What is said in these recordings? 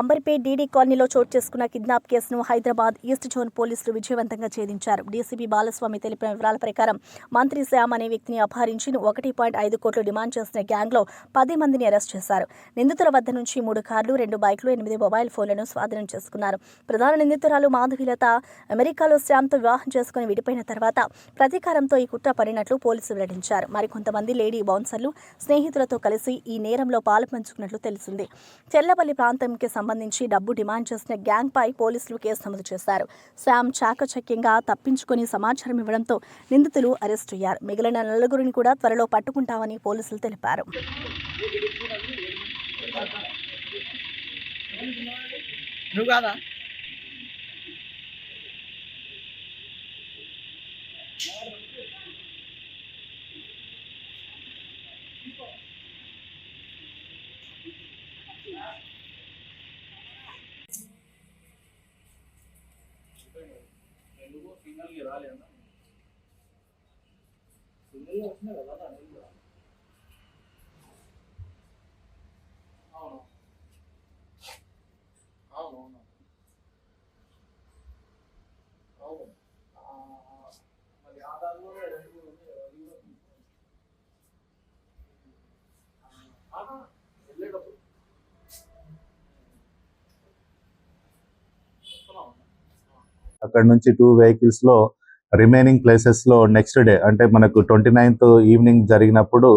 Amberpet DD కాలనీలో చోటు చేసుకున్న కిడ్నాప్ కేసును హైదరాబాద్ ఈస్ట్ జోన్ పోలీసులు విజయవంతంగా ఛేదించారు. డీసీపీ బాలస్వామి తెలిపిన వివరాల ప్రకారం మంత్రి శ్యామ్ అనే వ్యక్తిని అపహరించి ఒకటి పాయింట్ ఐదు కోట్లు డిమాండ్ చేసిన గ్యాంగ్లో పది మందిని అరెస్ట్ చేశారు. నిందితుల వద్ద నుంచి మూడు కార్లు రెండు బైక్లు ఎనిమిది మొబైల్ ఫోన్లను స్వాధీనం చేసుకున్నారు. ప్రధాన నిందితురాలు మాధవిలత అమెరికాలో శ్యామ్తో వివాహం చేసుకుని విడిపోయిన తర్వాత ప్రతీకారంతో ఈ కుట్ర పడినట్లు పోలీసులు వెల్లడించారు. మరికొంతమంది లేడీ బౌన్సర్లు స్నేహితులతో కలిసి ఈ నేరంలో పాలు పంచుకున్నట్లు తెలిసింది. చెల్లపల్లి ప్రాంతంకి సంబంధించి డబ్బు డిమాండ్ చేసిన గ్యాంగ్ పై పోలీసులు కేసు నమోదు చేశారు. శామ్ చాకచక్యంగా తప్పించుకుని సమాచారం ఇవ్వడంతో నిందితులు అరెస్ట్ అయ్యారు. మిగిలిన నలుగురిని కూడా త్వరలో పట్టుకుంటామని పోలీసులు తెలిపారు. నువ్వు కాదా? అవును అక్కడ నుంచి టూ వెహికల్స్లో రిమైనింగ్ ప్లేసెస్లో నెక్స్ట్ డే అంటే మనకు ట్వంటీ నైన్త్ ఈవినింగ్ జరిగినప్పుడు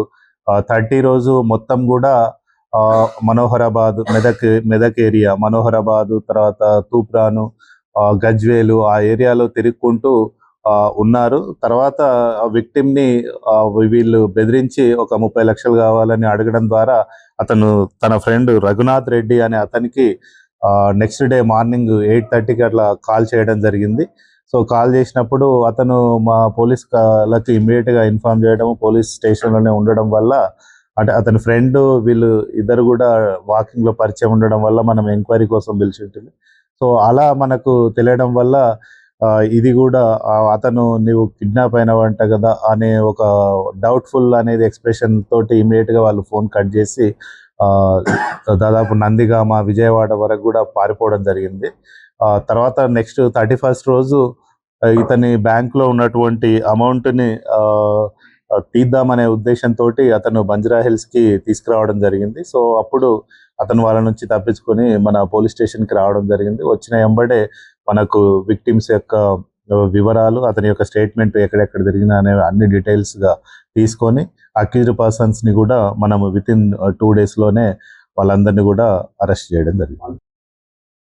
థర్టీ రోజు మొత్తం కూడా ఆ, మనోహరాబాద్ మెదక్ మెదక్ ఏరియా మనోహరాబాద్ తర్వాత తూప్రాను ఆ, గజ్వేలు ఆ ఏరియాలో తిరుగుకుంటూ ఆ, ఉన్నారు. తర్వాత విక్టిమ్ని వీళ్ళు బెదిరించి ఒక ముప్పై లక్షలు కావాలని అడగడం ద్వారా అతను తన ఫ్రెండ్ రఘునాథ్ రెడ్డి అనే అతనికి నెక్స్ట్ డే మార్నింగ్ ఎయిట్ థర్టీకి అట్లా కాల్ చేయడం జరిగింది. సో కాల్ చేసినప్పుడు అతను మా పోలీస్ లకి ఇమ్మీడియట్గా గా ఇన్ఫార్మ్ చేయడం పోలీస్ స్టేషన్లోనే ఉండడం వల్ల అంటే అతని ఫ్రెండ్ వీళ్ళు ఇద్దరు కూడా వాకింగ్లో పరిచయం ఉండడం వల్ల మనం ఎంక్వైరీ కోసం పిలిచి ఉంటుంది సో అలా మనకు తెలియడం వల్ల ఇది కూడా అతను నీవు కిడ్నాప్ అయినవంట కదా అనే ఒక డౌట్ఫుల్ అనేది ఎక్స్ప్రెషన్ తోటి ఇమీడియట్గా వాళ్ళు ఫోన్ కట్ చేసి దాదాపు నందిగామ విజయవాడ వరకు కూడా పారిపోవడం జరిగింది. ఆ తర్వాత నెక్స్ట్ థర్టీ ఫస్ట్ రోజు ఇతని బ్యాంక్లో ఉన్నటువంటి అమౌంట్ని ఆ, తీద్దామనే ఉద్దేశంతో అతను బంజరా హిల్స్కి తీసుకురావడం జరిగింది. సో అప్పుడు అతను వాళ్ళ నుంచి తప్పించుకొని మన పోలీస్ స్టేషన్కి రావడం జరిగింది. వచ్చిన ఎంబడే మనకు విక్టిమ్స్ యొక్క వివరాలు అతని యొక్క స్టేట్మెంట్ ఎక్కడెక్కడ జరిగిన అనే అన్ని డీటెయిల్స్గా తీసుకొని అక్యూజ్డ్ పర్సన్స్ని కూడా మనం విత్ ఇన్ టూ డేస్లోనే వాళ్ళందరినీ కూడా అరెస్ట్ చేయడం జరిగింది.